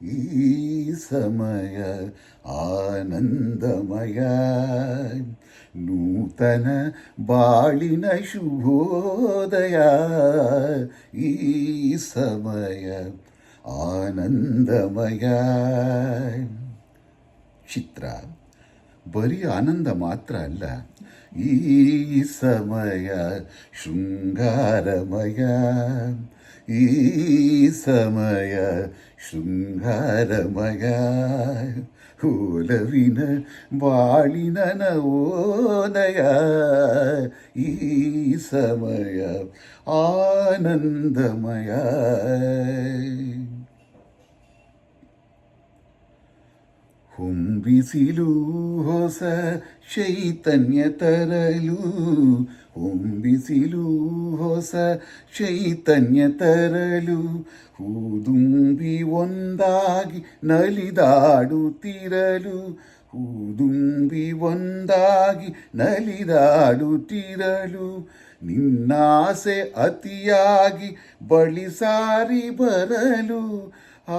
ಈ ಸಮಯ ಆನಂದಮಯ ನೂತನ ಬಾಳಿನ ಶುಭೋದಯ ಈ ಸಮಯ ಆನಂದಮಯ ಚಿತ್ರ ಬರೀ ಆನಂದ ಮಾತ್ರ ಅಲ್ಲ ಈ ಸಮಯ ಶೃಂಗಾರಮಯ ಈ ಸಮಯ ಶೃಂಗಾರಮಯ ಓಲವಿನ ಬಾಳಿನ ನವೋದಯ ಈ ಸಮಯ ಆನಂದಮಯ ಹೊಂಬಿಸಿಲು ಹೊಸ ಚೈತನ್ಯ ತರಲು. ಹೊಂಬಿಸಿಲು ಹೊಸ ಚೈತನ್ಯ ತರಲು. ಹೂದುಂಬಿ ಒಂದಾಗಿ ನಲಿದಾಡುತ್ತಿರಲು. ಹೂದುಂಬಿ ಒಂದಾಗಿ ನಲಿದಾಡುತ್ತಿರಲು. ನಿನ್ನಾಸೆ ಅತಿಯಾಗಿ ಬಳಿ ಸಾರಿ ಬರಲು. ಆ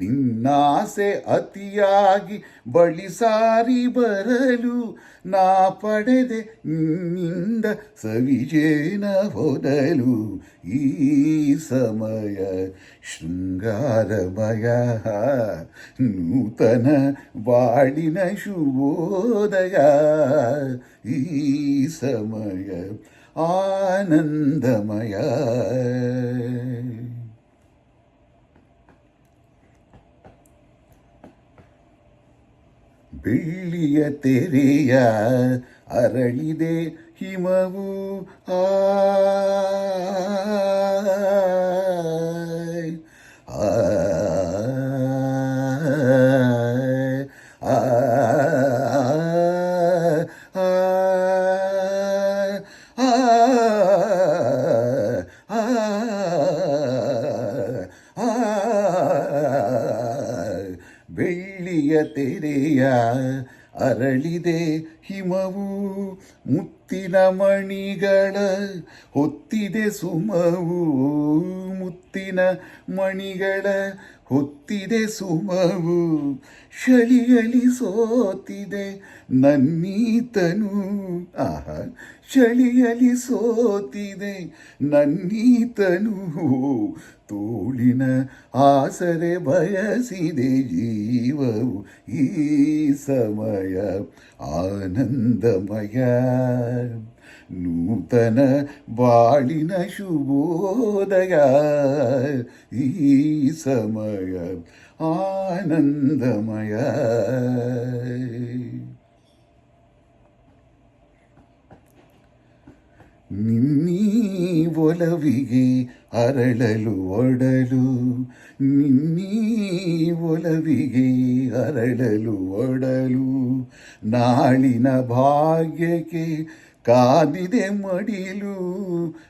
ನಿನ್ನಾಸೆ ಅತಿಯಾಗಿ ಬಳಿ ಸಾರಿ ಬರಲು ನಾ ಪಡೆದೆ ನಿನ್ನಿಂದ ಸವಿಜೇನ ಹೊದಲು ಈ ಸಮಯ ಶೃಂಗಾರಮಯ. ನೂತನ ಬಾಳಿನ ಶುಭೋದಯ. ಈ ಸಮಯ ಆನಂದಮಯ. ಬೆಳ್ಳಿಯ ತೆರೆಯ ಅರಳಿದೆ ಹಿಮವು. ಆ, ಆ, ಆ, ಬೆಳ್ಳಿಯ ತೆರೆಯ ಅರಳಿದೆ ಹಿಮವು ಮುತ್ತಿನ ಮಣಿಗಳ ಹೊತ್ತಿದೆ ಸುಮವು ಮುತ್ತಿನ ಮಣಿಗಳ ಹೊತ್ತಿದೆ ಸುಮವು ಚಳಿಯಲಿ ಸೋತಿದೆ ನನ್ನೀತನು. ಆಹ ಚಳಿಯಲಿ ಸೋತಿದೆ ನನ್ನೀತನು. ತೋಳಿನ ಆಸರೆ ಬಯಸಿದೆ ಜೀವವು ಈ ಸಮಯ ಆನಂದಮಯ. ನೂತನ ಬಾಳಿನ ಶುಭೋದಯ, ಈ ಸಮಯ ಆನಂದಮಯ. ನಿನ್ನೀ ಒಲವಿಗೆ ಅರಳಲು ಒಡಲು, ನಿನ್ನೀ ಒಲವಿಗೆ ಅರಳಲು ಒಡಲು, ನಾಳಿನ ಭಾಗ್ಯಕ್ಕೆ ಕಾದಿದೆ ಮಡಿಲು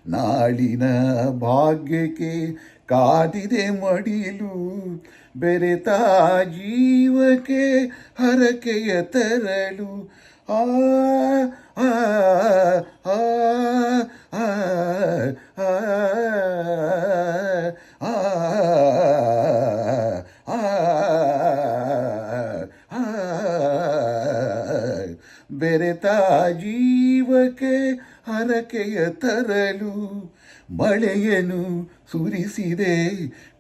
ನಾಳಿನ ಭಾಗ್ಯಕ್ಕೆ ಕಾದಿದೆ ಮಡಿಲು ಬೆರೆತ ಜೀವಕ್ಕೆ ಹರಕೆಯ ತರಲು ಆ ಬೆರೆತ ಜೀವಕ್ಕೆ ಹರಕೆಯ ತರಲು ಮಳೆಯನು ಸುರಿಸಿದೆ,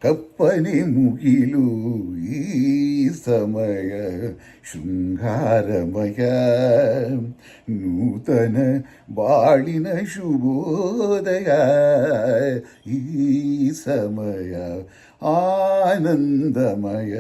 ಕಪ್ಪನೆ ಮುಗಿಲು ಈ ಸಮಯ ಶೃಂಗಾರಮಯ. ನೂತನ ಬಾಳಿನ ಶುಭೋದಯ ಈ ಸಮಯ ಆನಂದಮಯ.